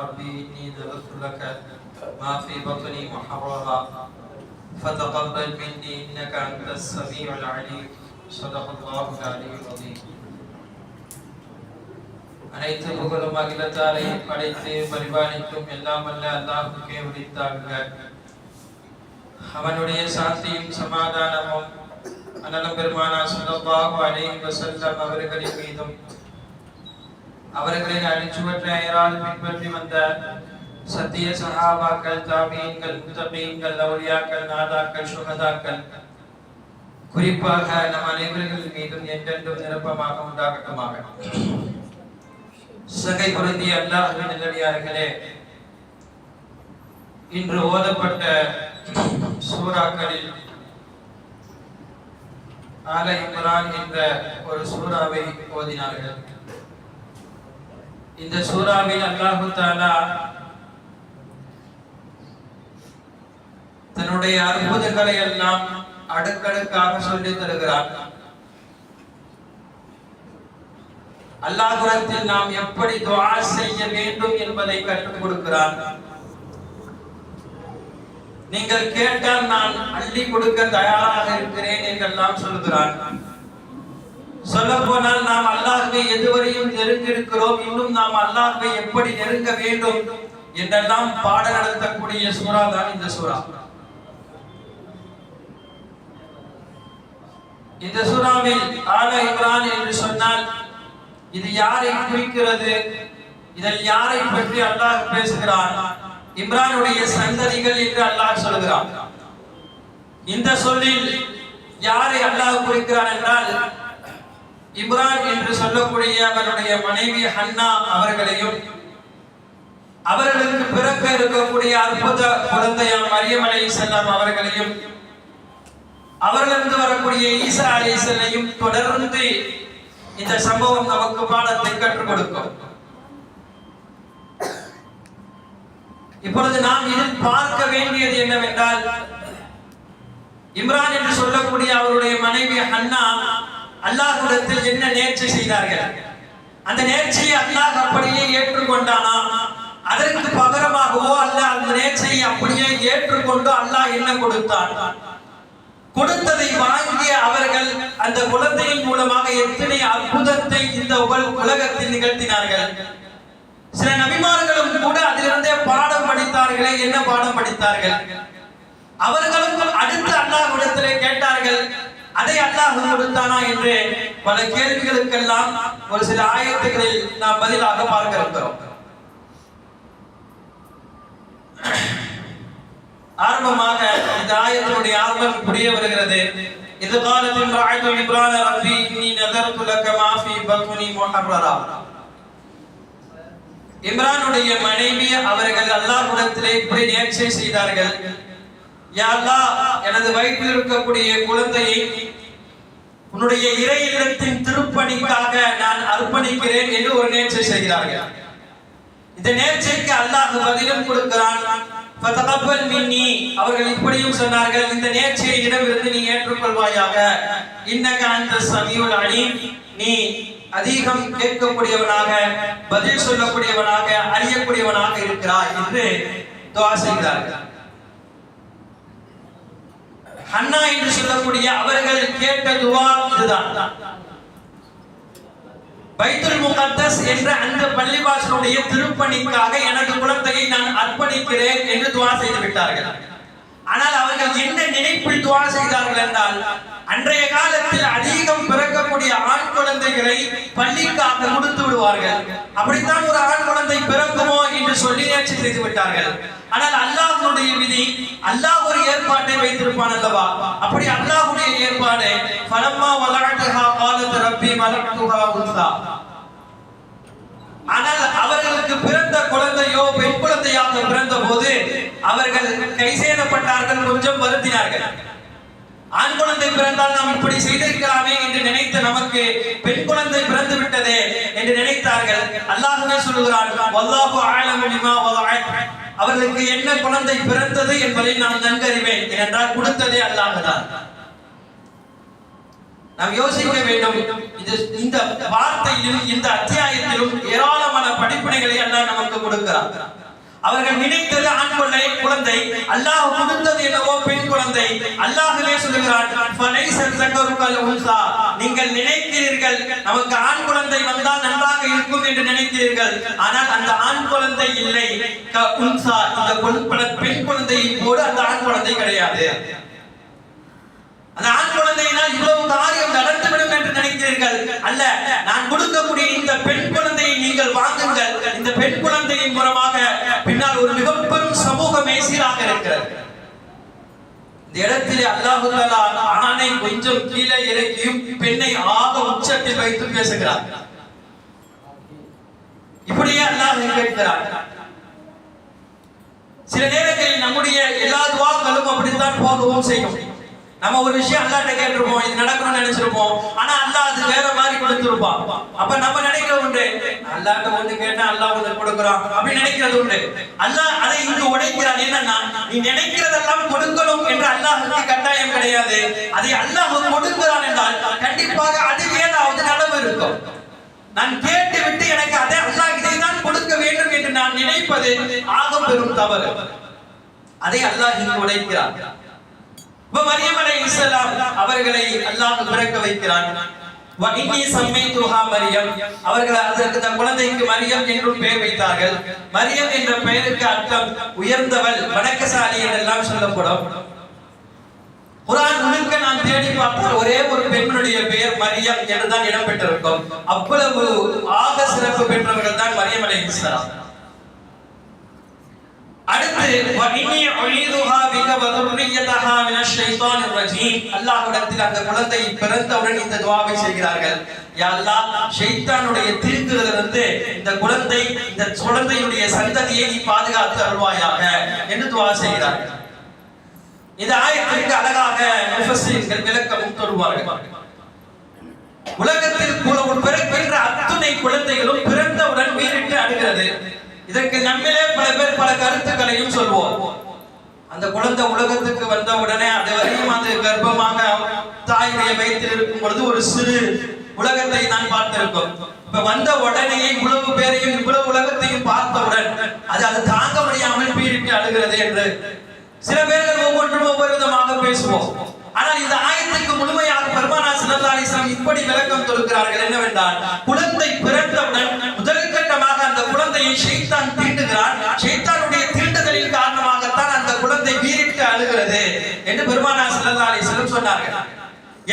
ربي إني نذرت لك ما في بطني محررا فتقبل مني إنك أنت السميع العليم صدق الله العلي العظيم அனைத்து புகழும் அகிலத்தாரை படைத்து பரிபாலிக்கும் எல்லாம் அல்ல அல்லாஹுக்கே உரித்தாங்க அவனுடைய சாந்தியும் சமாதானமும் அனலம் பெருமானா ஸல்லல்லாஹு அலைஹி வஸல்லம் அவர்களின் மீதும் அவர்களின் அடிச்சுவற்றையரால் பின்பற்றி வந்த சத்திய சகாபாக்கள் தாபியங்கள் முத்தபியங்கள் லௌரியாக்கள் நாதாக்கள் சுகதாக்கள். குறிப்பாக நம் அனைவர்கள் மீதும் என்றென்றும் நிரப்பமாக உண்டாகட்டுமாக. சகை பொருந்திய அல்லாஹின் நல்லடியார்களே இன்று ஓதப்பட்ட சூறாக்களில் ஆல இம்ரான் என்ற ஒரு சூறாவை ஓதினார்கள். இந்த சூறாவில் அல்லாஹு தாலா தன்னுடைய அற்புதங்களை எல்லாம் அடுக்கடுக்காக சொல்லி தருகிறார். அல்லாஹுரத்தில் நாம் எப்படி துவா செய்ய வேண்டும் என்பதை கற்றுக் கொடுக்கிறார். நீங்கள் கேட்டால் நான் அள்ளி கொடுக்க தயாராக இருக்கிறேன் என்றெல்லாம் சொல்கிறான் சொல்ல போனால் நாம் அல்லாஹ்வை எதுவரையும் நெருங்கிருக்கிறோம் இன்னும் நாம் அல்லாஹ்வை எப்படி நெருங்க வேண்டும் என்றெல்லாம் பாட நடத்தக்கூடிய சூறா தான் இந்த சூறா. இந்த சூறாவில் ஆல இம்ரான் என்று சொன்னால் இது யாரை குறிக்கிறது? இதில் யாரை பற்றி அல்லாஹ் பேசுகிறான்? இம்ரானுடைய சந்ததிகள் என்று அல்லாஹ் சொல்கிறான். இந்த சொல்லில் யாரை அல்லாஹ் குறிக்கிறான் என்றால் இம்ரான் என்று சொல்லக்கூடிய அவருடைய மனைவி ஹன்னா அவர்களையும் அவர்களுக்கு பிறக்க இருக்கக்கூடிய அற்புத குழந்தையாம் மரியம் அலை செல்லம் அவர்களையும் அவர்களிருந்து வரக்கூடிய ஈசா அலை செல்லையும் தொடர்ந்து இந்த சம்பவம் நமக்கு பாடத்தை கற்றுக் கொடுக்கும். இப்பொழுது நாம் இதில் பார்க்க வேண்டியது என்னவென்றால் இம்ரான் என்று சொல்லக்கூடிய அவருடைய மனைவி ஹன்னா அல்லாஹ்விடத்தில் என்ன நேர்ச்சி செய்தார்கள்? அந்த நேர்ச்சியை அல்லாஹ் அப்படியே ஏற்றுக்கொண்டானா? அதற்கு பகரமாகவோ அல்ல அந்த நேர்ச்சியை அப்படியே ஏற்றுக்கொண்டு அல்லாஹ் என்ன கொடுத்தான்? கொடுத்ததை வாங்கிய அவர்கள் அந்த குழந்தையின் மூலமாக எத்தனை அற்புதத்தை இந்த உலக- உலகத்தில் நிகழ்த்தினார்கள்? சில நபிமார்களும் கூட அதிலிருந்தே பாடம் படித்தார்களே என்ன பாடம் படித்தார்கள்? அவர்களும் அல்லாஹ் அல்லாஹ்விடத்திலே கேட்டார்கள் அதை அல்லாஹ் கொடுத்தானா என்று பல கேள்விகளுக்கெல்லாம் ஒரு சில ஆயத்துகளில் நாம் பதிலாக பார்க்க இருக்கிறோம். ஆரம்பமாக இந்த ஆயத்தினுடைய ஆரம்பம் புரிய வருகிறது. இது காலத்தில் ராயத்து இப்ரான ரப்பி நீ நதர்து லக மா ஃபீ முஹர்ரரா. இம்ரானுடைய மனைவி அவர்கள் அல்லாஹ்விடத்திலே இப்படி நேர்ச்சை செய்தார்கள். யா எனது வயிற்றில் இருக்கக்கூடிய குழந்தையை உன்னுடைய இறை இல்லத்தின் திருப்பணிக்காக நான் அர்ப்பணிக்கிறேன் என்று ஒரு நேர்ச்சை செய்கிறார்கள். இந்த நேர்ச்சைக்கு அல்லாஹ் பதிலும் கொடுக்கிறான். ஃபதகப்பல் மின்னி. அவர்கள் இப்படியும் சொன்னார்கள் இந்த நேர்ச்சியை இடமிருந்து நீ ஏற்றுக்கொள்வாயாக. இன்னக அந்த சமீவுல் அணி நீ அதிகம் கேட்கக்கூடியவனாக பதில் சொல்லக்கூடியவனாக அறியக்கூடியவனாக இருக்கிறாய் என்று துவா செய்கிறார்கள். அண்ணா என்று சொல்லக்கூடிய அவர்கள் கேட்ட துவா இதுதான். பைத்துல் முகத்தஸ் என்ற அந்த பள்ளிவாசலுடைய திருப்பணிக்காக எனது குழந்தையை நான் அர்ப்பணிக்கிறேன் என்று துவா செய்து விட்டார்கள். ஆனால் அவர்கள் என்ன நினைப்பில் துவா செய்தார்கள் என்றால் அன்றைய காலத்தில் அதிகம் பிறக்கக்கூடிய ஆண் குழந்தைகளை பள்ளிக்காக கொடுத்து விடுவார்கள். அப்படித்தான் ஒரு ஆண் குழந்தை பிறக்குமோ என்று சொல்லி நேற்று செய்து விட்டார்கள். ஆனால் அல்லாஹ்வுடைய விதி அல்லாஹ் ஒரு ஏற்பாட்டை வைத்திருப்பான் அல்லவா? அப்படி அல்லாஹ்வுடைய ஏற்பாடு பலம்மா வலஅத்துஹா காலத் ரப்பி வலஅத்துஹா உன்சா. ஆனால் அவர்களுக்கு பிறந்த குழந்தையோ பெண் குழந்தையாக பிறந்த போது அவர்கள் கைசேதப்பட்டார்கள் கொஞ்சம் வருத்தினார்கள். ஆண் குழந்தை பிறந்தால் நாம் இப்படி செய்திருக்கலாமே என்று நினைத்த நமக்கு பெண் குழந்தை பிறந்து விட்டதே என்று நினைத்தார்கள். அல்லாஹுமே சொல்கிறான் வல்லாஹு அஅலமு பிமா அவர்களுக்கு என்ன குழந்தை பிறந்தது என்பதை நான் நன்கறிவேன். ஏனென்றால் கொடுத்ததே அல்லாஹுதான். நாம் யோசிக்க வேண்டும் இது இந்த வார்த்தையிலும் இந்த அத்தியாயத்திலும் ஏராளமான படிப்பினைகளை அல்லாஹ் நமக்கு கொடுக்கிறார் அவர்கள் நினைத்தது ஆண் குழந்தை குழந்தை. அல்லாஹ் கொடுத்தது என்னவோ பெண் குழந்தை. அல்லாஹ்வே சொல்கிறான் நீங்கள் நினைக்கிறீர்கள் நமக்கு ஆண் குழந்தை வந்தால் நன்றாக இருக்கும் என்று நினைக்கிறீர்கள். ஆனால் அந்த ஆண் குழந்தை இல்லை. உன்சா இந்த பெண் குழந்தையின் போடு அந்த ஆண் குழந்தை கிடையாது. அந்த ஆண் குழந்தையினால் இவ்வளவு காரியம் நடந்துவிடும் என்று நினைக்கிறீர்கள்? அல்ல நான் கொடுக்கக்கூடிய இந்த பெண் குழந்தையை நீங்கள் வாங்குங்கள். இந்த பெண் குழந்தையின் மூலமாக பின்னால் ஒரு மிக பெரும் சமூகமே சீராக இருக்கிறது. இந்த இடத்திலே அல்லாஹுல்லா ஆணை கொஞ்சம் கீழே இறக்கியும் பெண்ணை ஆக உச்சத்தில் வைத்து பேசுகிறார். இப்படியே அல்லாஹ் கேட்கிறார். சில நேரங்களில் நம்முடைய எல்லா துவாக்களும் அப்படித்தான் போகவும் செய்யும். நம்ம ஒரு விஷயம் அல்லாட்ட கேட்டிருப்போம் இது நடக்கணும்னு நினைச்சிருப்போம். ஆனா அல்லாஹ் அது வேற மாதிரி கொடுத்திருப்பான் அப்ப நம்ம நினைக்கிறது உண்டு. அல்லாட்ட ஒண்ணு கேட்டா அல்லாஹ் ஒண்ணு கொடுக்குறான். அப்படின்னு நினைக்கிறது உண்டு. அல்லாஹ் அதை இங்கு உடைக்கிறான் என்னன்னா நீ நினைக்கிறதெல்லாம் கொடுக்கணும் என்று அல்லாஹ் கட்டாயம் கிடையாது. அதை அல்லாஹ் கொடுக்கிறான் என்றால் கண்டிப்பாக அது ஏதாவது நடவு இருக்கும். நான் கேட்டு விட்டு எனக்கு அதை அல்லாஹ் இதை தான் கொடுக்க வேண்டும் என்று நான் நினைப்பது ஆக பெரும் தவறு. அதை அல்லாஹ் இங்கு உடைக்கிறான். இப்ப மரியம் அலைஹிஸ்ஸலாம் அவர்களை அல்லாஹ் பிறக்க வைக்கிறான். வ இன்னி சம்மைத்துஹா மரியம். அவர்கள் அதற்கு தன் குழந்தைக்கு மரியம் என்றும் பெயர் வைத்தார்கள். மரியம் என்ற பெயருக்கு அர்த்தம் உயர்ந்தவள் வணக்கசாலி என்றெல்லாம் சொல்லப்படும். குரான் முழுக்க நாம் தேடி பார்த்தால் ஒரே ஒரு பெண்ணுடைய பெயர் மரியம் என்றுதான் இடம்பெற்றிருக்கும். அவ்வளவு ஆக சிறப்பு பெற்றவர்கள் தான் மரியம் அலைஹிஸ்ஸலாம். அடுத்து வஇன்னி பிக மினஷ் ஷைத்தானிர் ரஜீம் அல்லாஹ்விடத்தில் அந்த குழந்தை பிறந்தவுடன் இந்த துஆவை செய்கிறார்கள். யா அல்லாஹ் ஷைத்தானுடைய தீங்குகளிலிருந்து இந்த குழந்தை இந்த குழந்தையுடைய சந்ததியை நீ பாதுகாத்து அருள்வாயாக என்று துஆ செய்கிறார்கள் இந்த ஆயத்திற்கு அழகாக முஃபஸ்ஸீர்கள் விளக்கமும் தருவார்கள் உலகத்தில் கூட ஒரு பிறக்கின்ற அத்துணை குழந்தைகளும் பிறந்தவுடன் உயிரிட்டு அடுகிறது இதற்கு நம்மிலே பல பேர் பல கருத்துக்களையும் சொல்வோம். அந்த குழந்தை உலகத்துக்கு வந்த உடனே அது வரையும் அது கர்ப்பமாக தாயுடைய வயிற்றில் இருக்கும் பொழுது ஒரு சிறு உலகத்தை நான் பார்த்திருக்கோம். இப்ப வந்த உடனே இவ்வளவு பேரையும் இவ்வளவு உலகத்தையும் பார்த்தவுடன் அது அது தாங்க முடியாமல் பீரிட்டு அழுகிறது என்று சில பேர்கள் ஒவ்வொன்றும் ஒவ்வொரு விதமாக பேசுவோம். ஆனால் இந்த ஆயத்துக்கு முழுமையாக பெருமானா ஸல்லல்லாஹு இப்படி விளக்கம் கொடுக்கிறார்கள் என்னவென்றால் குழந்தை பிறந்தவுடன் சைத்தான் தீண்டுகிறான். சைத்தானுடைய தீண்டுதலின் காரணமாகத்தான் அந்த குழந்தை வீரிட்டு அழுகிறது என்று பெருமானா ஸல்லல்லாஹு அலைஹி சொன்னார்கள்.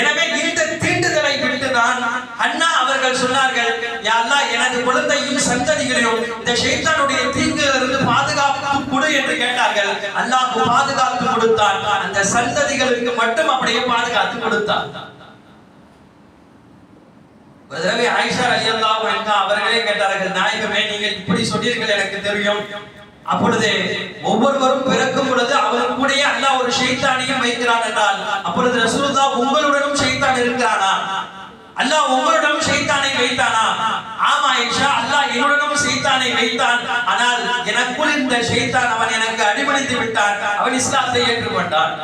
எனவே இந்த தீண்டுதலை விட்டுதான் அண்ணா அவர்கள் சொன்னார்கள் யாரா எனது குழந்தையும் சந்ததிகளையும் இந்த சைத்தானுடைய தீங்குகளிலிருந்து பாதுகாப்பு கொடு என்று கேட்டார்கள். அல்லாஹ் பாதுகாத்து கொடுத்தான். அந்த சந்ததிகளுக்கு மட்டும் அப்படியே பாதுகாத்து கொடுத்தான். ஒரு தடவை ஆயிஷா ரலியல்லாஹு அவர்களே கேட்டார்கள் நாயகமே நீங்கள் இப்படி சொன்னீர்கள் எனக்கு தெரியும். அப்பொழுது ஒவ்வொருவரும் பிறக்கும் பொழுது அவர் கூட அல்லாஹ் ஒரு ஷைத்தானையும் வைக்கிறான் என்றால் அப்பொழுது ரசூலுல்லாஹ் உங்களுடனும் ஷைத்தான் இருக்கிறானா? அல்லாஹ் உங்களுடனும் ஷைத்தானை வைத்தானா? ஆமா ஆயிஷா அல்லாஹ் என்னுடனும் ஷைத்தானை வைத்தான். ஆனால் எனக்குள் இந்த ஷைத்தான் அவன் எனக்கு அடிபணித்து விட்டான். அவன் இஸ்லாத்தை ஏற்றுக்கொண்டான்.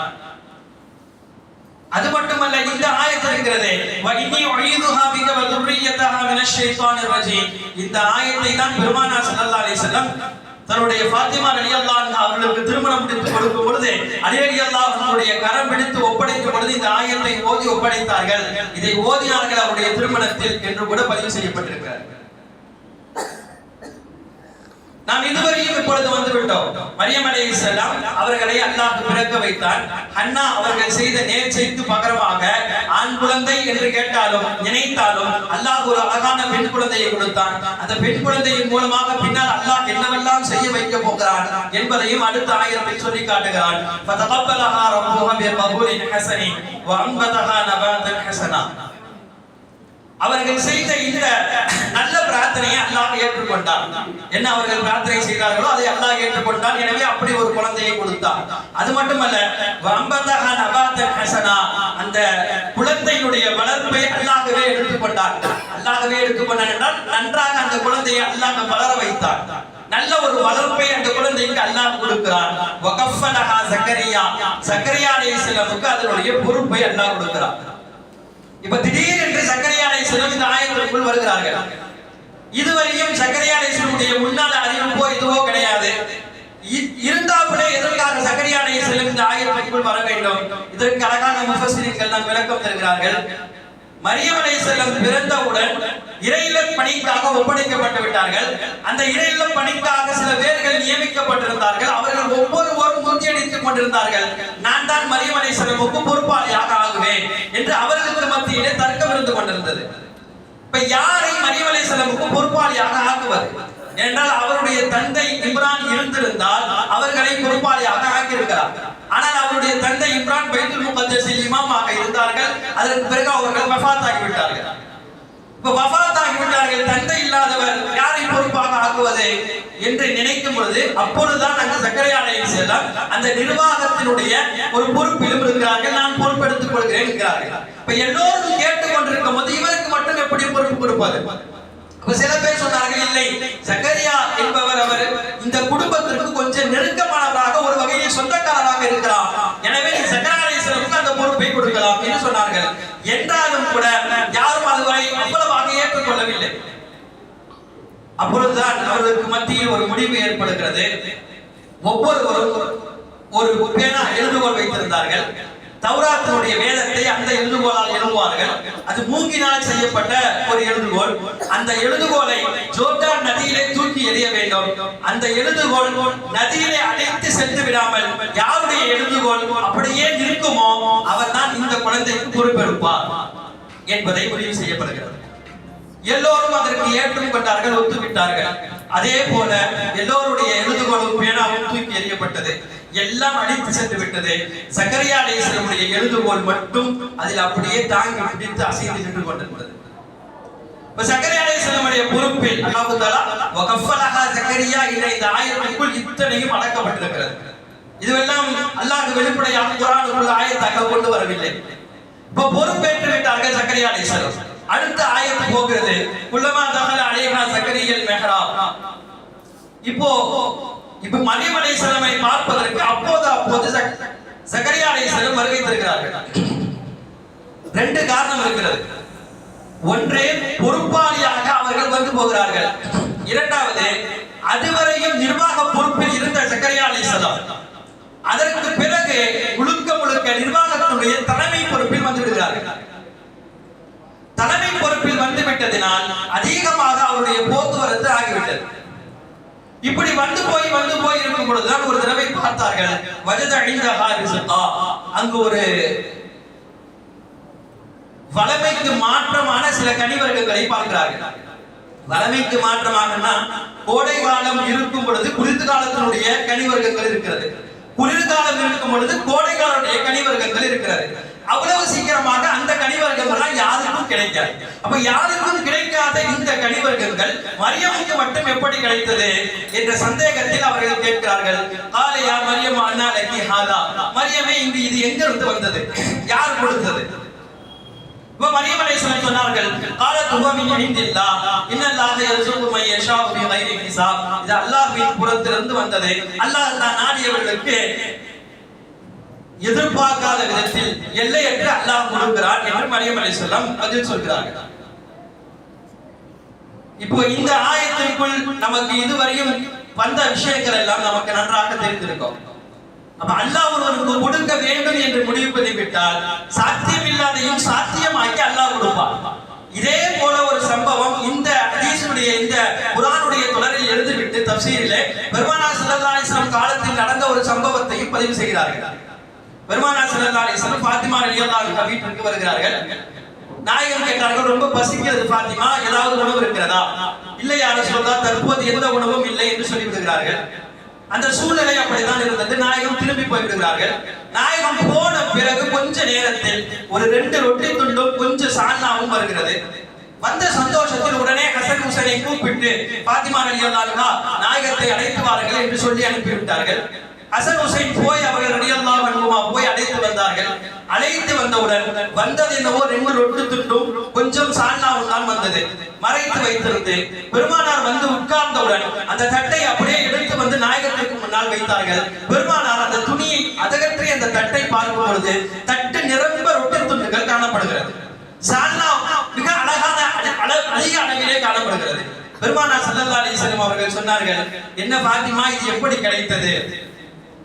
அது மட்டுமல்ல இந்த ஆயத்து இருக்கிறது. வஇன்னி உஈதுஹா பிக வ துர்ரியதஹா மினஷ் ஷைத்தானிர் ரஜீம். இந்த ஆயத்தை தான் பெருமானா ஸல்லல்லாஹு அலைஹி வஸல்லம் தன்னுடைய ஃபாத்திமா ரலியல்லாஹு அன்ஹா அவர்களுக்கு திருமணம் முடித்து கொடுக்கும் பொழுது அலி ரலியல்லாஹு அவர்களுடைய கரம் பிடித்து ஒப்படைக்கும் பொழுது இந்த ஆயத்தை ஓதி ஒப்படைத்தார்கள். இதை ஓதினார்கள் அவருடைய திருமணத்தில் என்று கூட பதிவு செய்யப்பட்டிருக்கிறார் நாம் இதுவரையும் இப்பொழுது இப்பொழுது வந்து விட்டோம் மரியம் அலைஹிஸ்ஸலாம் அவர்களை அல்லாஹ் பிறக்க வைத்தான் அண்ணா அவர்கள் செய்த நேர்ச்சைக்கு பகரமாக ஆண் குழந்தை என்று கேட்டாலும் நினைத்தாலும் அல்லாஹ் ஒரு அழகான பெண் குழந்தையை கொடுத்தான் அந்த பெண் குழந்தையின் மூலமாக பின்னால் அல்லாஹ் என்னவெல்லாம் செய்ய வைக்க போகிறான் என்பதையும் அடுத்த ஆயிரத்தில் சொல்லி காட்டுகிறான் فَتَقَبَّلَهَا رَبُّهَا بِقَبُولٍ حَسَنٍ وَأَنبَتَهَا نَبَاتًا حَسَنًا அவர்கள் செய்த இந்த நல்ல பிரார்த்தனையை அல்லாஹ் ஏற்றுக்கொண்டான். என்ன அவர்கள் பிரார்த்தனை செய்தார்களோ அதை அல்லாஹ் ஏற்றுக்கொண்டான். எனவே அப்படி ஒரு குழந்தையை கொடுத்தான். அது மட்டுமல்ல ஹசனா அந்த குழந்தையினுடைய வளர்ப்பை அல்லாகவே எடுத்துக்கொண்டார் அல்லாகவே எடுத்துக்கொண்டார் என்றால் நன்றாக அந்த குழந்தையை அல்லாஹ் வளர வைத்தார் நல்ல ஒரு வளர்ப்பை அந்த குழந்தைக்கு அல்லாஹ் கொடுக்கிறான். வகஃபலஹா சக்கரியா. சக்கரியா அலைஹிஸ்ஸலாமுக்கு அதனுடைய பொறுப்பை அல்லாஹ் கொடுக்கிறான். இப்ப திடீரென்று சக்கரையா அலைஹிஸ்ஸலாம் இந்த வருகிறார்கள். இதுவரையும் சக்கரியா நேசனுடைய முன்னால அறிவிப்போ இதுவோ கிடையாது. இ- எதற்காக சக்கரையா அலைஹிஸ்ஸலாம் இந்த ஆயிரத்திற்குள் வர வேண்டும்? இதற்கு அழகான முஃபஸ்ஸிரீன்கள் தான் விளக்கம் தருகிறார்கள். மரியமலை செல்லம் பிறந்தவுடன் இறையில பணிக்காக ஒப்படைக்கப்பட்டு விட்டார்கள். அந்த இறையில பணிக்காக சில பேர்கள் நியமிக்கப்பட்டிருந்தார்கள். அவர்கள் ஒவ்வொருவரும் முறியடித்துக் கொண்டிருந்தார்கள். நான் தான் மரியமலை அலைஹிஸ்ஸலாமுக்கு பொறுப்பாளியாக ஆகுவேன் என்று அவர்களுக்கு மத்தியிலே தர்க்கம் இருந்து கொண்டிருந்தது. இப்ப யாரை மரியம் அலைஹிஸ்ஸலாமுக்கு பொறுப்பாளியாக ஆக்குவது? என்றால் அவருடைய தந்தை இம்ரான் இருந்திருந்தால் அவர்களை பொறுப்பாளியாக ஆக்கியிருக்கிறார். ஆனால் அவருடைய தந்தை இம்ரான் பைத்துல் முகத்தஸில் இமாமாக இருந்தார்கள். அதற்கு பிறகு அவர்கள் வஃபாத் ஆகிவிட்டார்கள் இப்ப வஃபாத் ஆகிவிட்டார்கள் தந்தை இல்லாதவர் யாரை பொறுப்பாக ஆக்குவது என்று நினைக்கும் பொழுது அப்பொழுதுதான் அங்கு சக்கரையா செல்லம் அந்த நிர்வாகத்தினுடைய ஒரு பொறுப்பிலும் இருக்கிறார்கள். நான் பொறுப்பெடுத்துக் கொள்கிறேன் இருக்கிறார்கள் இப்ப எல்லோரும் கேட்டுக்கொண்டிருக்கும் போது இவருக்கு மட்டும் எப்படி பொறுப்பு கொடுப்பாரு? சில பேர் சொன்னார்கள் இல்லை சக்கரியா என்பவர் அவர் இந்த குடும்பத்திற்கு கொஞ்சம் நெருக்கமானவராக ஒரு வகையில் சொந்தக்காரராக இருக்கிறார் எனவே நீ அந்த பொறுப்பை கொடுக்கலாம் என்று சொன்னார்கள். என்றாலும் கூட யாரும் அதுவரை அவ்வளவாக ஏற்றுக்கொள்ளவில்லை. அப்பொழுதுதான் அவர்களுக்கு மத்தியில் ஒரு முடிவு ஏற்படுகிறது. ஒவ்வொருவரும் ஒரு பேனா எழுதுகோள் வைத்திருந்தார்கள். தௌராத்தினுடைய வேதத்தை அந்த எழுதுகோலால் எழுதுவார்கள். அது மூங்கினால் செய்யப்பட்ட ஒரு எழுதுகோல் அந்த எழுதுகோலை ஜோர்டான் நதியிலே தூக்கி எறிய வேண்டும். அந்த எழுதுகோல் நதியிலே அடைத்து சென்று விடாமல் யாருடைய எழுதுகோல் அப்படியே இருக்குமோ அவர் தான் இந்த குழந்தைக்கு பொறுப்பெடுப்பார் என்பதை முடிவு செய்யப்படுகிறது. எல்லோரும் அதற்கு ஏற்றும் கொண்டார்கள் ஒத்துவிட்டார்கள் அதே போல எல்லோருடைய எழுதுகோளும் பேனாவும் தூக்கி எறியப்பட்டது. எல்லாம் அடித்து சென்று விட்டது. சக்கரியா அலேஸ்வரமுடைய எழுதுகோல் மட்டும் அதில் அப்படியே தாங்கி பிடித்து அசைந்து நின்று கொண்டிருந்தது. இப்ப சக்கரியா அலேஸ்வரமுடைய பொறுப்பில் அல்லாஹு தஆலா வகஃபலஹா சக்கரியா என்ற இந்த ஆயத்திற்குள் இத்தனையும் அடக்கப்பட்டிருக்கிறது. இதுவெல்லாம் அல்லாஹ் வெளிப்படையாக குர்ஆனுக்குள்ள ஆயத்தாக கொண்டு வரவில்லை. இப்ப பொறுப்பேற்று விட்டார்கள் சக்கரியா அலைஹிஸ்ஸலாம் அடுத்த ஆயத்து போகிறது குல்லமா தகல அலைஹா சக்கரியல் மெஹரா இப்போ இப்ப மரியம் அலைஹிஸ்ஸலாமை பார்ப்பதற்கு அப்போது அப்போது சக்- சக்கரியா அலைஹிஸ்ஸலாம் வருகை தருகிறார்கள். ரெண்டு காரணம் இருக்கிறது. ஒன்றே பொறுப்பாளியாக அவர்கள் வந்து போகிறார்கள். இரண்டாவது அதுவரையும் நிர்வாக பொறுப்பில் இருந்த சக்கரியா அலைஹிஸ்ஸலாம் அதற்கு பிறகு முழுக்க முழுக்க நிர்வாகத்தினுடைய தலைமை பொறுப்பில் வந்து விடுகிறார்கள். தலைமை பொறுப்பில் வந்து விட்டதினால் அதிகமாக அவருடைய போக்குவரத்து ஆகிவிட்டது. இப்படி வந்து போய் வந்து போய் இருக்கும் பொழுதுதான் ஒரு தடவை பார்த்தார்கள். வஜத அழிந்தஹா ரிசுகா அங்கு ஒரு வளமைக்கு மாற்றமான சில கனிவர்களை பார்க்கிறார்கள். வளமைக்கு மாற்றமாகனா கோடை காலம் இருக்கும் பொழுது குளிர் காலத்தினுடைய கனிவர்க்கங்கள் இருக்கிறது. குளிர்காலம் இருக்கும் பொழுது கோடை காலத்துடைய கனிவர்க்கங்கள் இருக்கிறது. அவ்வளவு சீக்கிரமாக அந்த கனிவர்க்கங்கள்லாம் யாருக்கும் கிடைக்காது. அப்ப யாருக்கும் கிடைக்காத இந்த கனிவர்க்கங்கள் மரியமுக்கு மட்டும் எப்படி கிடைத்தது என்ற சந்தேகத்தில் அவர்கள் கேட்கிறார்கள். காலையா மரியம் அண்ணா லக்கி ஹாதா. மரியமே இங்கு இது எங்க இருந்து வந்தது? யார் கொடுத்தது? இப்ப மரியம் அலைஹிஸ்ஸலாம் சொன்னார்கள் காலத் ஹுவ மின் இன்தில்லாஹ் இன்னல்லாஹ யர்சுகு மன் யஷாஉ பிகைரி ஹிசாப் இது அல்லாஹ்வின் புறத்திலிருந்து வந்தது. அல்லாஹ் தான் நாடியவர்களுக்கு எதிர்பார்க்காத விதத்தில் எல்லையற்ற அல்லாஹ் கொடுக்கிறார் என்று மரியம் அலைஹிஸ்ஸலாம் பதில் சொல்கிறார்கள். இப்போ இந்த ஆயத்திற்குள் நமக்கு இதுவரையும் வந்த விஷயங்கள் எல்லாம் நமக்கு நன்றாக தெரிந்திருக்கும். அப்ப அல்லாஹ் ஒருவருக்கு கொடுக்க வேண்டும் என்று முடிவு பண்ணி விட்டால் சாத்தியம் இல்லாதையும் சாத்தியமாக்கி அல்லாஹ் கொடுப்பார் இதே போல ஒரு சம்பவம் இந்த ஹதீஸுடைய இந்த குரானுடைய தொடரில் எழுதிவிட்டு தப்சீரிலே பெருமானா ஸல்லல்லாஹு அலைஹி காலத்தில் நடந்த ஒரு சம்பவத்தையும் பதிவு செய்கிறார்கள். பெருமானா ஸல்லல்லாஹு அலைஹி வஸல்லம் ஃபாத்திமா ரலியல்லாஹு அன்ஹா வீட்டிற்கு வருகிறார்கள். நாயகம் கேட்டார்கள் ரொம்ப பசிக்கிறது ஃபாத்திமா ஏதாவது உணவு இருக்கிறதா? இல்லை யாரும் சொல்றா தற்போது எந்த உணவும் இல்லை என்று சொல்லி விடுகிறார்கள் அந்த சூழ்நிலை அப்படித்தான் இருந்தது. நாயகம் திரும்பி போய்விடுகிறார்கள். நாயகம் போன பிறகு கொஞ்ச நேரத்தில் ஒரு ரெண்டு ரொட்டி துண்டும் கொஞ்சம் சாண்டாவும் வருகிறது. வந்த சந்தோஷத்தில் உடனே ஹசன் ஹுசனை கூப்பிட்டு பாத்திமா அலி அல்லாஹா நாயகத்தை அழைத்து வாருங்கள் என்று சொல்லி அனுப்பிவிட்டார்கள். ஹசன் ஹுசைன் போய் அவர்கள் ரடியல்லா வன்முமா போய் அழைத்து வந்தார்கள். அழைத்து வந்தவுடன் வந்தது என்னவோ ரெண்டு ரொட்டு துண்டும் கொஞ்சம் சால்னாவும் தான் வந்தது. மறைத்து வைத்திருந்து பெருமானார் வந்து உட்கார்ந்தவுடன் அந்த தட்டை அப்படியே எடுத்து வந்து நாயகத்திற்கு முன்னால் வைத்தார்கள். பெருமானார் அந்த துணியை அதகற்றி அந்த தட்டை பார்க்கும் பொழுது தட்டு நிரம்ப ரொட்டு துண்டுகள் காணப்படுகிறது. சால்னா மிக அழகான அழ- அதிக அளவிலே காணப்படுகிறது. பெருமானார் சல்லல்லா அலைஹி அவர்கள் சொன்னார்கள் என்ன பாத்திமா இது எப்படி கிடைத்தது?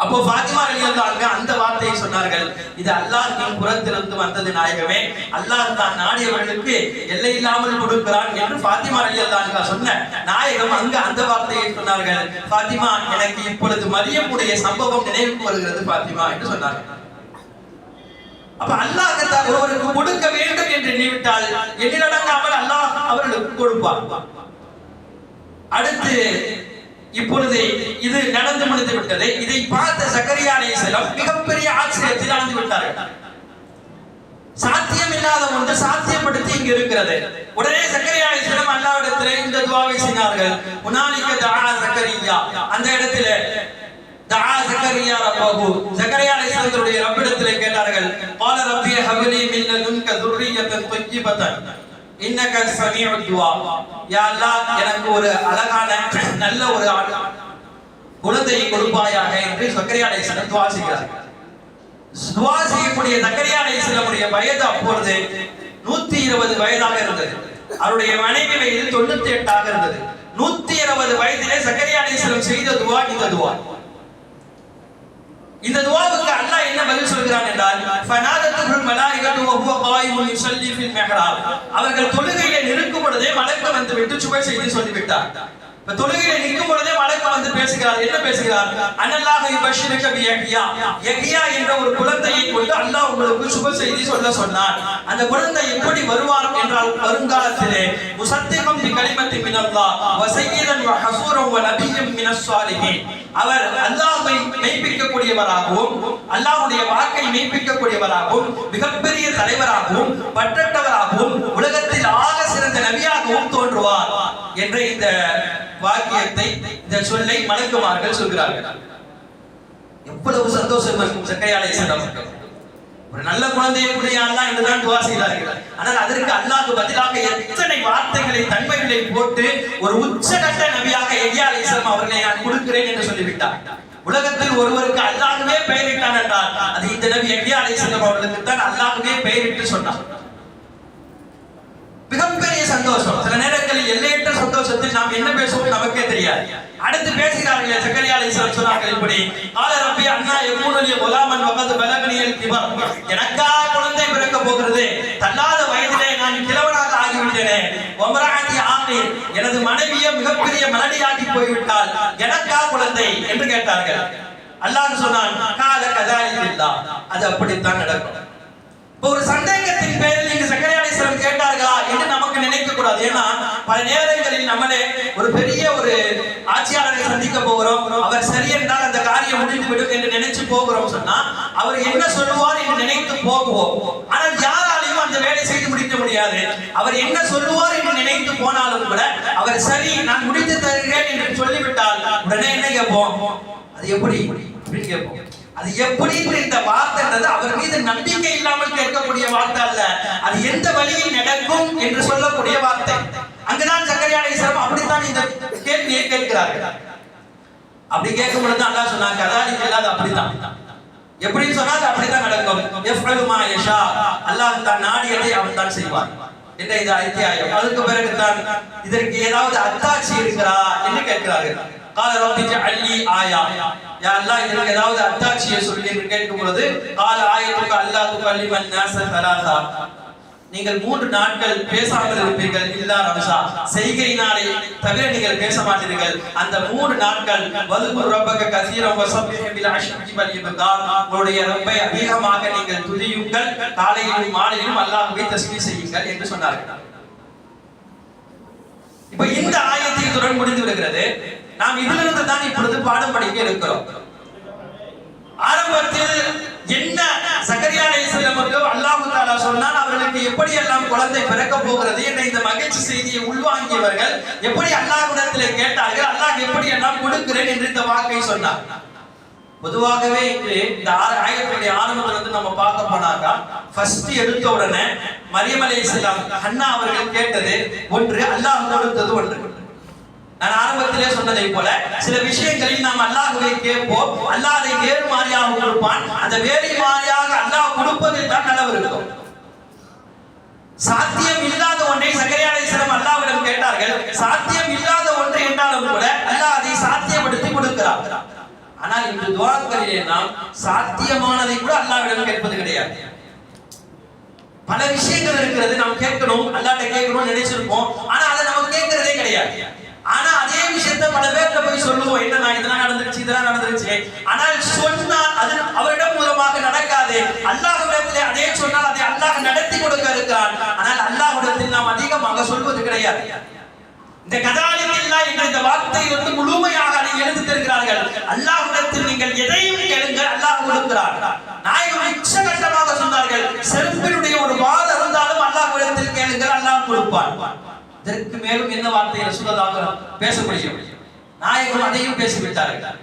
அப்போ பாத்திமா ரலியல்லாஹு அந்த வார்த்தையை சொன்னார்கள். இது அல்லாஹின் புறத்திலிருந்து வந்தது நாயகமே. அல்லாஹ் தான் நாடியவர்களுக்கு எல்லை இல்லாமல் கொடுக்கிறான் என்று பாத்திமா ரலியல்லாஹு சொன்ன நாயகம் அங்க அந்த வார்த்தையை சொன்னார்கள். பாத்திமா எனக்கு இப்பொழுது மரியமுடைய சம்பவம் நினைவுக்கு வருகிறது பாத்திமா என்று சொன்னார்கள். அப்ப அல்லாஹ் தான் ஒருவருக்கு கொடுக்க வேண்டும் என்று எண்ணிவிட்டால் எண்ணிலடங்காமல் அல்லாஹ் அவர்களுக்கு கொடுப்பார் அடுத்து இப்பொழுது இது நடந்து முடிந்து விட்டது. இதை பார்த்த சக்கரியா அலைசலம் மிகப்பெரிய ஆச்சரியத்தில் நடந்து விட்டார்கள். சாத்தியம் இல்லாத ஒன்று சாத்தியப்படுத்தி இங்கு இருக்கிறது. உடனே சக்கரியா அலைசலம் அல்லாவிடத்தில் இந்த துவாவை செய்தார்கள். உனாலிக்க தாரா சக்கரியா. அந்த இடத்துல தாரா சக்கரியா ரப்பாஹு. சக்கரியா அலைசலத்துடைய ரப்பிடத்தில் கேட்டார்கள் பால ரப்பிய ஹபிலி மின்ன நுன்க துர்ரியத்தன் தொய்யிபத்தன். இன்னக சமீஉ துஆ யா அல்லாஹ் எனக்கு ஒரு அழகான நல்ல ஒரு குழந்தையை கொடுப்பாயாக என்று சக்கரியா அலைஹிஸ்ஸலாம் துஆ செய்கிறார். துவா செய்யக்கூடிய சக்கரியா அலைஹிஸ்ஸலாமுடைய வயது அப்பொழுது நூத்தி இருபது வயதாக இருந்தது. அவருடைய மனைவி வயது தொண்ணூத்தி எட்டாக இருந்தது. நூத்தி இருபது வயதிலே சக்கரியா அலைஹிஸ்ஸலாம் செய்த துவா இந்த துவா. இந்த துவாவுக்கு அல்லாஹ் என்ன பதில் சொல்கிறான் என்றால் ஃபனாதத்துல் மலாயிகத்து வஹுவ காயிமுன் யுஸல்லி ஃபில் மிஹ்ராப். அவர்கள் தொழுகையில் நிற்கும் பொழுதே மலக்கு வந்து விட்டு சுப செய்தி சொல்லிவிட்டார். இப்ப தொழுகையில நிற்கும் பொழுதே மலக்கு வந்து பேசுகிறார். என்ன பேசுகிறார்? அனல்லாஹ் யுபஷிருக பி யஹ்யா என்ற ஒரு குழந்தையை கொண்டு அல்லாஹ் உங்களுக்கு சுப செய்தி சொல்ல சொன்னார். அந்த குழந்தை எப்படி வருவார் என்றால் வருங்காலத்திலே முசத்திகம் பி கலிமத்தி மினல்லாஹ் வ சய்யிதன் வ ஹசூரன் வ நபிய்யும் மினஸ் சாலிஹீன். அவர் அல்லாஹ்வை மெய்ப்பிக்கக்கூடியவராகவும் அல்லாஹ்வுடைய வாக்கை மெய்ப்பிக்கக்கூடியவராகவும் மிகப்பெரிய தலைவராகவும் பற்றட்டவராகவும் உலகத்தில் ஆக சிறந்த நபியாகவும் தோன்றுவார் என்ற இந்த வாக்கியத்தை இந்த சொல்லை மலக்குமார்கள் சொல்கிறார்கள். எவ்வளவு சந்தோஷம் இருக்கும் சக்கையாலை சென்றவர்கள் ஒரு நல்ல குழந்தையை கூடிய அல்லாஹ் என்றுதான் துவா செய்தார்கள். ஆனால் அதற்கு அல்லாஹ்க்கு பதிலாக எத்தனை வார்த்தைகளை தன்மைகளை போட்டு ஒரு உச்சகட்ட நபியாக எய்யா அலைஹிஸ்ஸலாம் அவர்களை நான் கொடுக்கிறேன் என்று சொல்லிவிட்டார். உலகத்தில் ஒருவருக்கு அல்லாஹ்வே பெயரிட்டான் என்றால் அது இந்த நபி எய்யா அலைஹிஸ்ஸலாம் அவர்களுக்கு தான் அல்லாஹ்வே பெயரிட்டு சொன்னார். மிகப்பெரிய சந்தோஷம். சில நேரங்களில் எல்லையற்ற சந்தோஷத்தில் நாம் என்ன பேசுவோம் நமக்கே தெரியாது. அடுத்து பேசுகிறார்கள் சக்கரியா சொன்னார்கள் இப்படி ஆல ரப்பி அண்ணா எம்மூனலிய குலாமன் வகது பலகனியல் கிபர் எனக்கா குழந்தை பிறக்க போகிறது. தள்ளாத வயதிலே நான் கிழவனாக ஆகிவிட்டேனே. ஒமராகி ஆமி எனது மனைவியை மிகப்பெரிய மலடியாகி போய்விட்டால் எனக்கா குழந்தை? என்று கேட்டார்கள். அல்லாஹ் சொன்னான் கால கதாலில்லா அது அப்படித்தான் நடக்கும். ஒரு சந்தேகத்தின் பேரில் நீங்க சக்கரை கேட்டார்களா என்று நமக்கு நினைக்க கூடாது. ஏன்னா பல நேரங்களில் நம்மளே ஒரு பெரிய ஒரு ஆட்சியாளரை சந்திக்க போகிறோம். அவர் சரி என்றால் அந்த காரியம் முடிந்து விடும் என்று நினைச்சு போகிறோம் சொன்னா அவர் என்ன சொல்லுவார் என்று நினைத்து போகுவோம். ஆனால் யாராலையும் அந்த வேலை செய்து முடிக்க முடியாது. அவர் என்ன சொல்லுவார் என்று நினைத்து போனாலும் கூட அவர் சரி நான் முடித்து தருகிறேன் என்று சொல்லிவிட்டால் உடனே என்ன கேட்போம்? அது எப்படி? அப்படின்னு கேட்போம். அது எப்படி இந்த வார்த்தைன்றது அவர் மீது நம்பிக்கை இல்லாமல் கேட்கக்கூடிய வார்த்தை அல்ல. அது எந்த வழியில் நடக்கும் என்று சொல்லக்கூடிய வார்த்தை. அங்குதான் சக்கரியா அலைஹிஸ்ஸலாம் அப்படித்தான் இந்த கேள்வியை கேட்கிறார்கள். அப்படி கேட்கும் பொழுது அல்லா சொன்னாங்க அதான் இல்லாத அப்படித்தான். எப்படின்னு சொன்னால் அது அப்படித்தான் நடக்கும். எஃப்ரலுமா யஷா. அல்லாஹ் தான் நாடியதை அவன் தான் செய்வார் என்ற இந்த அத்தியாயம். அதுக்கு பிறகு தான் இதற்கு ஏதாவது அத்தாட்சி இருக்கிறா என்று கேட்கிறார்கள். கால ரப்பி ஜஅல்லி ஆயா யா அல்லாஹ் எனக்கு ஏதாவது அத்தாட்சியை சொல்லி என்று கேட்கும் பொழுது கால ஆயத்துக்கு அல்லாஹ் துகல்லிமன் நாஸ ஸலாஸா நீங்கள் மூன்று நாட்கள் பேசாமல் இருப்பீர்கள். இல்லா ரம்சா செய்கையினாலே தவிர நீங்கள் பேச மாட்டீர்கள். அந்த மூன்று நாட்கள் வதுகு ரப்பக கசீரம் வசப்பிஹ பில் அஷ்ஹி வல் இப்கார். உங்களுடைய ரப்பை அதிகமாக நீங்கள் துதியுங்கள். காலையிலும் மாலையிலும் அல்லாஹ்வை தஸ்பீஹ் செய்யுங்கள் என்று சொன்னார்கள். இப்ப இந்த ஆயத்தை இத்துடன் முடிந்து விடுகிறது. நாம் இதிலிருந்து தான் இப்பொழுது பாடம் படிக்க இருக்கிறோம். ஆரம்பத்தில் என்ன சகரியா அலைஹிஸ்ஸலாமுக்கு அல்லாஹ் தஆலா சொன்னால் அவர்களுக்கு எப்படி எல்லாம் குழந்தை பிறக்க போகிறது என்ற இந்த மகிழ்ச்சி செய்தியை உள்வாங்கியவர்கள் எப்படி அல்லாஹ்விடத்திலே கேட்டார்கள் அல்லாஹ் எப்படி எல்லாம் கொடுக்கிறேன் என்று இந்த வாக்கை சொன்னார். பொதுவாகவே இன்று இந்த ஆறு ஆயத்துடைய ஆரம்பத்துல இருந்து நம்ம பார்க்க போனாக்கா ஃபர்ஸ்ட் எடுத்த உடனே மரியமலை அலைஹிஸ்ஸலாம் அண்ணா அவர்கள் கேட்டது ஒன்று அல்லாஹ் கொடுத்தது ஒன்று. நான் ஆரம்பத்திலே சொன்னதை போல சில விஷயங்களில் நாம் அல்லாஹுவை கேட்போம். அல்லாஹ் அதை வேறு மாதிரியாக கொடுப்பான். அந்த வேறு மாதிரியாக அல்லாஹ் கொடுப்பதில் தான் நலவு இருக்கும். சாத்தியம் இல்லாத ஒன்றை சக்கரையா அலைஹிஸ்ஸலாம் அல்லாவிடம் கேட்டார்கள். சாத்தியம் இல்லாத ஒன்று என்றாலும் கூட அல்லாஹ் அதை சாத்தியப்படுத்தி கொடுக்கிறார் ஆனால் இந்த துவாக்களிலே நாம் சாத்தியமானதை கூட அல்லாவிடம் கேட்பது கிடையாது. பல விஷயங்கள் இருக்கிறது. நாம் கேட்கணும். அல்லாட்ட கேட்கணும்னு நினைச்சிருப்போம். ஆனா அதை நம்ம கேட்கறதே கிடையாது. ஆனா அதே விஷயத்த பல பேர்கிட்ட போய் சொல்லுவோம். என்ன நான் இதெல்லாம் நடந்துருச்சு இதெல்லாம் நடந்துருச்சு. ஆனால் சொன்னால் அது அவரிடம் மூலமாக நடக்காது. அல்லாஹ்விடத்திலே அதே சொன்னால் அதை அல்லாஹ் நடத்தி கொடுக்க இருக்கிறான் ஆனால் அல்லாஹ்விடத்தில் நாம் அதிகமாக சொல்வது கிடையாது. இந்த கதாலிக்கல்லா என்ற இந்த வார்த்தை வந்து முழுமையாக அதை எழுதி தருகிறார்கள். அல்லாஹ்விடத்தில் நீங்கள் எதையும் கேளுங்கள் அல்லாஹ் கொடுக்கிறார் நாயகம் உச்சகட்டமாக சொன்னார்கள் செருப்பினுடைய ஒரு வால் இருந்தாலும் அல்லாஹ்விடத்தில் கேளுங்கள் அல்லாஹ் கொடுப்பார் இதற்கு மேலும் என்ன வார்த்தை ரசூலுல்லாஹ் பேச முடியும் நாயகம் அதையும் பேசிவிட்டார்கள்.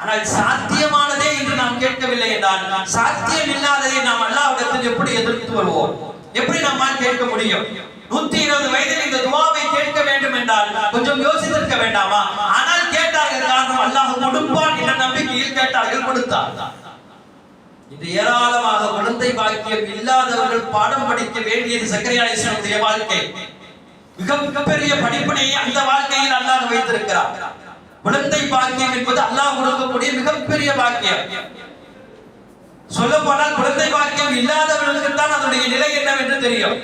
ஆனால் சாத்தியமானதே என்று நாம் கேட்கவில்லை என்றால் சாத்தியம் இல்லாததை நாம் அல்லாவிடத்தில் எப்படி எதிர்த்து வருவோம்? எப்படி நம்மால் கேட்க முடியும்? நூத்தி இருபது வயதில் இந்த துவாவை கேட்க வேண்டும் என்றால் கொஞ்சம் யோசித்திருக்க வேண்டாமா? ஆனால் கேட்டார்கள் காரணம் அல்லாஹ் கொடுப்பான் என்ற நம்பிக்கையில் கேட்டார்கள் கொடுத்தார் இது ஏராளமாக குழந்தை பாக்கியம் இல்லாதவர்கள் பாடம் படிக்க வேண்டியது சக்கரையாளேஸ்வரனுடைய வாழ்க்கை. மிக மிகப்பெரிய படிப்பினையை அந்த வாழ்க்கையில் அல்லாஹ் வைத்திருக்கிறார். குழந்தை பாக்கியம் என்பது அல்லாஹ் கொடுக்கக்கூடிய மிகப்பெரிய பாக்கியம். சொல்ல போனால் குழந்தை பாக்கியம் இல்லாதவர்களுக்கு தான் அதனுடைய நிலை என்னவென்று தெரியும்.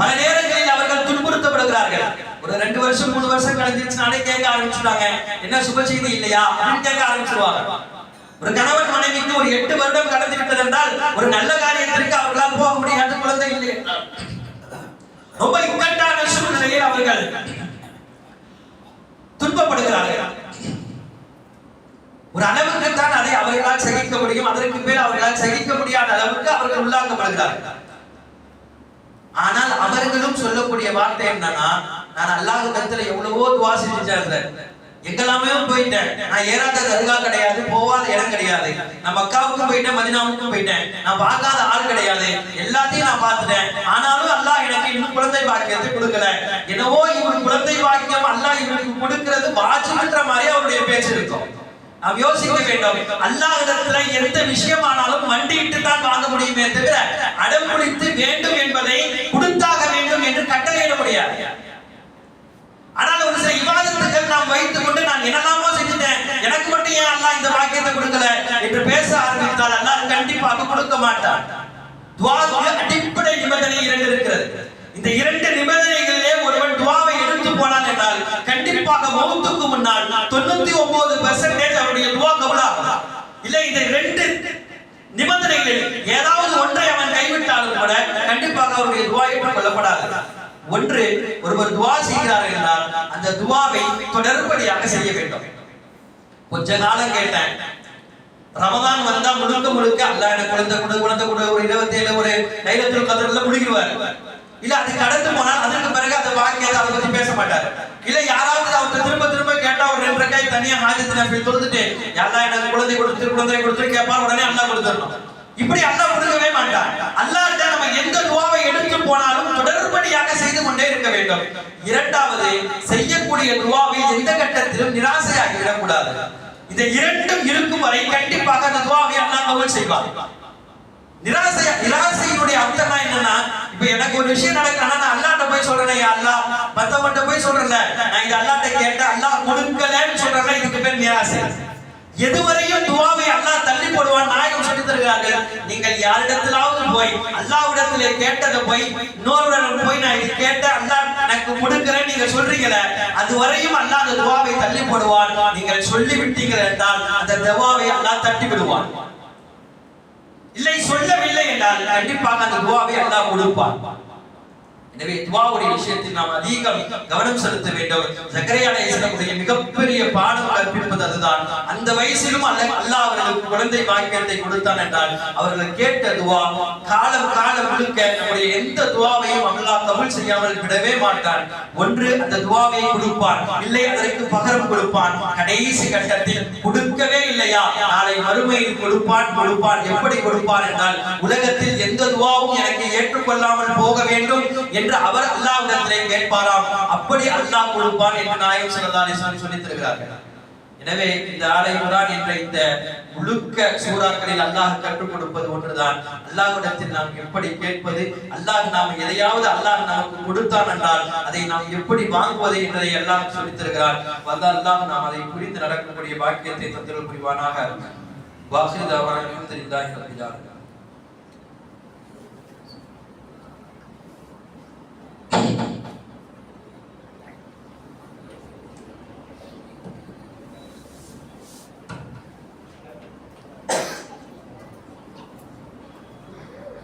பல நேரங்களில் அவர்கள் துன்புறுத்தப்படுகிறார்கள். ஒரு ரெண்டு வருஷம் மூணு வருஷம் கழிஞ்சிருச்சுனாலே கேட்க ஆரம்பிச்சுட்டாங்க. என்ன சுப செய்தி இல்லையா? அப்படின்னு கேட்க ஆரம்பிச்சிருவாங்க. ஒரு கணவன் மனைவிக்கு ஒரு எட்டு வருடம் கடந்து விட்டது என்றால் ஒரு நல்ல காரியத்திற்கு அவர்களால் போக முடியாது குழந்தை இல்லை ரொம்ப இக்கட்டான சூழ்நிலையில் அவர்கள் துன்பப்படுகிறார்கள். ஒரு அளவுக்கு தான் அதை அவர்களால் சகிக்க முடியும். அதற்கு மேல் அவர்களால் சகிக்க முடியாத அளவுக்கு அவர்கள் உள்ளாக்கப்படுகிறார்கள் ஆனால் அவர்களும் சொல்லக்கூடிய வார்த்தை என்னன்னா நான் அல்லாஹ் கருத்துல எவ்வளவோ துவா செஞ்சுட்டேன் எங்கெல்லாமே போயிட்டேன். நான் ஏறாத தர்கா கிடையாது போகாத இடம் கிடையாது. நான் மக்காவுக்கும் போயிட்டேன் மதினாவுக்கும் போயிட்டேன். நான் பார்க்காத ஆள் கிடையாது. எல்லாத்தையும் நான் பார்த்துட்டேன். ஆனாலும் அல்லாஹ் எனக்கு இன்னும் குழந்தை பாக்கியத்தை கொடுக்கல. என்னவோ இவர் குழந்தை பாக்கியம் அல்லாஹ் இவனுக்கு கொடுக்கிறது வாஜிபுன்ற மாதிரி அவருடைய பேச்சு இருக்கும். நாம் யோசிக்க வேண்டும். அல்லாஹிடத்துல எந்த விஷயமானாலும் மண்டியிட்டு தான் வாங்க முடியுமே தவிர அடம் பிடித்து வேண்டும் என்பதை கொடுத்தாக வேண்டும் என்று கட்டளையிட முடியாது. ஆனால் ஒரு சில விவாதத்துக்கள் நாம் வைத்துக் கொண்டு நான் என்னெல்லாமோ செஞ்சுட்டேன். எனக்கு மட்டும் ஏன் அல்லா இந்த பாக்கியத்தை கொடுக்கல என்று பேச ஆரம்பித்தால் அல்லாஹ் கண்டிப்பாக கொடுக்க மாட்டான். துவாவுக்கு அடிப்படை நிபந்தனை இரண்டு இருக்கிறது. இந்த இரண்டு நிபந்தனைகளிலே ஒருவன் துவாவை எடுத்து போனான் என்றால் கண்டிப்பாக மௌத்துக்கு முன்னால் தொண்ணூத்தி ஒன்பது பெர்சன்டேஜ் அவருடைய துவா கபலாகும். இல்லை இந்த ரெண்டு நிபந்தனைகளில் ஏதாவது ஒன்றை அவன் கைவிட்டாலும் கூட கண்டிப்பாக அவருடைய துவா ஏற்றுக்கொள்ளப்படாது. ஒன்று ஒருவர் துவா செய்கிறார் என்றால் அந்த துவாவை தொடர்படியாக செய்ய வேண்டும். கொஞ்ச காலம் கேட்டேன். ரமதான் வந்தா முழுக்க முழுக்க அல்ல எனக்கு குழந்தை கொடு குழந்தை கொடு ஒரு இருபத்தேழு ஒரு லைலத்துல் கதர்ல முடிக்கிறார் இல்ல அது கடந்து போனால் அதற்கு பிறகு அந்த வாக்கியத்தை அதை பத்தி பேச மாட்டார். இல்ல யாராவது அவங்க திரும்ப திரும்ப கேட்டா ஒரு ரெண்டு கை தனியா ஹாஜத்து நபி தொழுதுட்டு எல்லாம் எனக்கு குழந்தை கொடுத்து குழந்தை கொடுத்து கேட்பார் உடனே அல்லாஹ் கொடுத்துடணும். இப்படி அல்லாஹ் கொடுக்கவே மாட்டான். அல்லாஹ் நம்ம எந்த துவாவை எடுத்து போனாலும் தொடர்படியாக செய்து கொண்டே இருக்க வேண்டும். இரண்டாவது செய்யக்கூடிய துவாவை எந்த கட்டத்திலும் நிராசையாகி விடக்கூடாது இந்த இரண்டும் இருக்கும் வரை கண்டிப்பாக அந்த துவாவை அல்லாஹ் கபூல் செய்வார் நிராசை நிராசையினுடைய அர்த்தம் என்னன்னா இப்ப எனக்கு ஒரு விஷயம் நடக்குதுன்னா நான் அல்லாட்ட போய் சொல்றேன் யா அல்லாஹ். மத்தவன்ட்ட போய் சொல்றேன் நான் இது அல்லாட்ட கேட்டேன் அல்லாஹ் கொடுக்கலன்னு சொல்றேன்ல இதுக்கு பேர் நிராசை. எதுவரையும் துவாவை அல்லாஹ் தள்ளி போடுவான் நாயகம் சொல்லி தருகிறார்கள். நீங்கள் யாரிடத்திலாவது போய் அல்லாவிடத்திலே கேட்டதை போய் இன்னொருடன் போய் நான் இது கேட்ட அல்லாஹ் எனக்கு கொடுக்கிறேன் நீங்க சொல்றீங்களே அது வரையும் அல்லாஹ் அந்த துவாவை தள்ளி போடுவான். நீங்கள் சொல்லி விட்டீர்கள் என்றால் அந்த துவாவை அல்லாஹ் தட்டி விடுவான் இல்லை சொல்லவில்லை என்றால் கண்டிப்பாக அந்த துவாவை அல்லாஹ் கொடுப்பான். எனவே துவாவுடைய விஷயத்தில் நாம் அதிகம் கவனம் செலுத்த வேண்டும். சக்கரையான அலைஹிஸ்ஸலாமுடைய மிகப்பெரிய பாடம் கற்பிப்பது அதுதான். அந்த வயசிலும் அல்ல அல்லாஹ் அவர்களுக்கு குழந்தை பாக்கியத்தை கொடுத்தான் என்றால் அவர்கள் கேட்ட துவா காலம் காலம் முழுக்க நம்முடைய எந்த துவாவையும் அல்லாஹ் கபூல் செய்யாமல் விடவே மாட்டான். ஒன்று அந்த துவாவை கொடுப்பான். இல்லை அதற்கு பகரம் கொடுப்பான். கடைசி கட்டத்தில் கொடுக்கவே இல்லையா? நாளை மறுமையில் கொடுப்பான் கொடுப்பான். எப்படி கொடுப்பான் என்றால் உலகத்தில் எந்த துவாவும் எனக்கு ஏற்றுக்கொள்ளாமல் போக வேண்டும் என்று என்று அவர் அல்லாஹ்விடத்திலே கேட்பாராம். அப்படி அல்லாஹ் கொடுப்பான் என்று நாயகம் ஸல்லல்லாஹு அலைஹி வஸல்லம் சொல்லி தருகிறார்கள். எனவே இந்த ஆலை குரான் என்ற இந்த முழுக்க சூறாக்களில் அல்லாஹ் கற்றுக் கொடுப்பது ஒன்றுதான். அல்லாஹ்விடத்தில் நாம் எப்படி கேட்பது? அல்லாஹ் நாம் எதையாவது அல்லாஹ் நமக்கு கொடுத்தான் என்றால் அதை நாம் எப்படி வாங்குவது என்பதை எல்லாம் சொல்லித்தருகிறார் வந்த அல்லாஹ் நாம் அதை புரிந்து நடக்கக்கூடிய பாக்கியத்தை தந்திரல் புரிவானாக வாசிதாவான அல்ஹம்துலில்லாஹி ரப்பில்